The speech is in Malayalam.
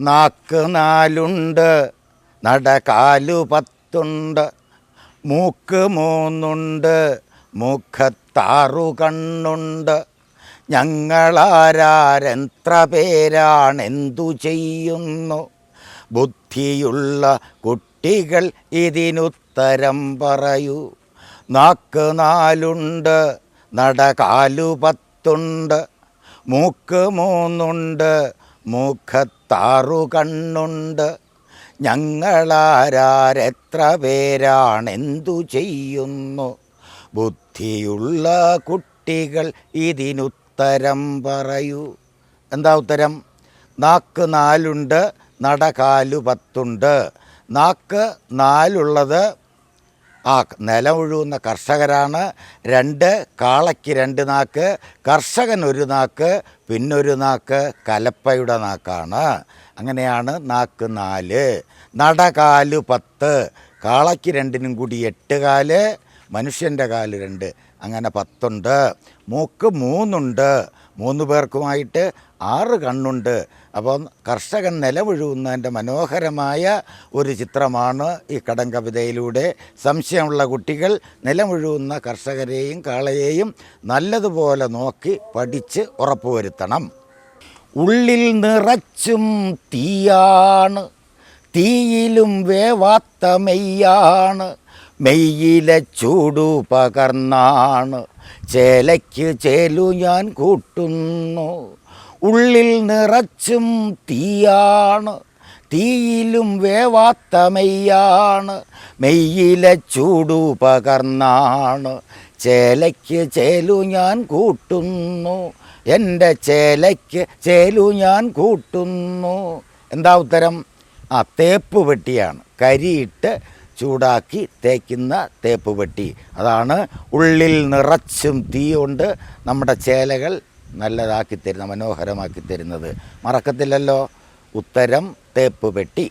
നാക്ക് നാലുണ്ട് നടകാലു പത്തുണ്ട് മൂക്ക് മൂന്നുണ്ട് മുഖത്താറു കണ്ണുണ്ട് ഞങ്ങളാരാരെത്ര പേരാണെന്തു ചെയ്യുന്നു? ബുദ്ധിയുള്ള കുട്ടികൾ ഇതിനുത്തരം പറയൂ. നാക്ക് നാലുണ്ട് നടകാലു പത്തുണ്ട് മൂക്ക് മൂന്നുണ്ട് മുഖത്താറു കണ്ണുണ്ട് ഞങ്ങളാരാരെത്ര പേരാണെന്തു ചെയ്യുന്നു? ബുദ്ധിയുള്ള കുട്ടികൾ ഇതിനുത്തരം പറയൂ. എന്താ ഉത്തരം? നാക്ക് നാലുണ്ട് നടകാലു പത്തുണ്ട്. നാക്ക് നാലുള്ളത് ആ നിലം ഒഴുകുന്ന കർഷകരാണ്. രണ്ട് കാളയ്ക്ക് രണ്ട് നാക്ക് കർഷകൻ ഒരു നാക്ക് പിന്നൊരു നാക്ക് കലപ്പയുടെ നാക്കാണ്. അങ്ങനെയാണ് നാക്ക് നാല്. നടകാൽ പത്ത് കാളയ്ക്ക് രണ്ടിനും കൂടി എട്ട് കാൽ മനുഷ്യന്റെ കാൽ രണ്ട്. അങ്ങനെ പത്തുണ്ട്. മൂക്ക് മൂന്നുണ്ട്. മൂന്ന് പേർക്കുമായിട്ട് ആറ് കണ്ണുണ്ട്. അപ്പം കർഷകൻ നിലവൊഴുകുന്നതിന്റെ മനോഹരമായ ഒരു ചിത്രമാണ് ഈ കടം കവിതയിലൂടെ സംശയമുള്ള കുട്ടികൾ നിലമൊഴുകുന്ന കർഷകരെയും കാളയെയും നല്ലതുപോലെ നോക്കി പഠിച്ച് ഉറപ്പുവരുത്തണം. ഉള്ളിൽ നിറച്ചും തീയാണ്. തീയിലും വേവാത്ത മെയ്യാണ്. മെയ്യിലെ ചൂടു പകർന്നാണ്. ചേലയ്ക്ക് ചേലു ഞാൻ കൂട്ടുന്നു. ഉള്ളിൽ നിറച്ചും തീയാണ്. തീയിലും വേവാത്ത മെയ്യാണ്. മെയ്യിലെ ചൂടു പകർന്നാണ്. ചേലയ്ക്ക് ചേലു ഞാൻ കൂട്ടുന്നു. എന്റെ ചേലയ്ക്ക് ചേലു ഞാൻ കൂട്ടുന്നു. എന്താ ഉത്തരം? ആ തേപ്പ് പെട്ടിയാണ്. കരിയിട്ട് ചൂടാക്കി തേക്കുന്ന തേപ്പ് പെട്ടി. അതാണ് ഉള്ളിൽ നിറച്ചും തീ കൊണ്ട് നമ്മുടെ ചേലകൾ നല്ലതാക്കി തരുന്ന മനോഹരമാക്കി തരുന്നത്. മറക്കത്തില്ലല്ലോ? ഉത്തരം തേപ്പ് പെട്ടി.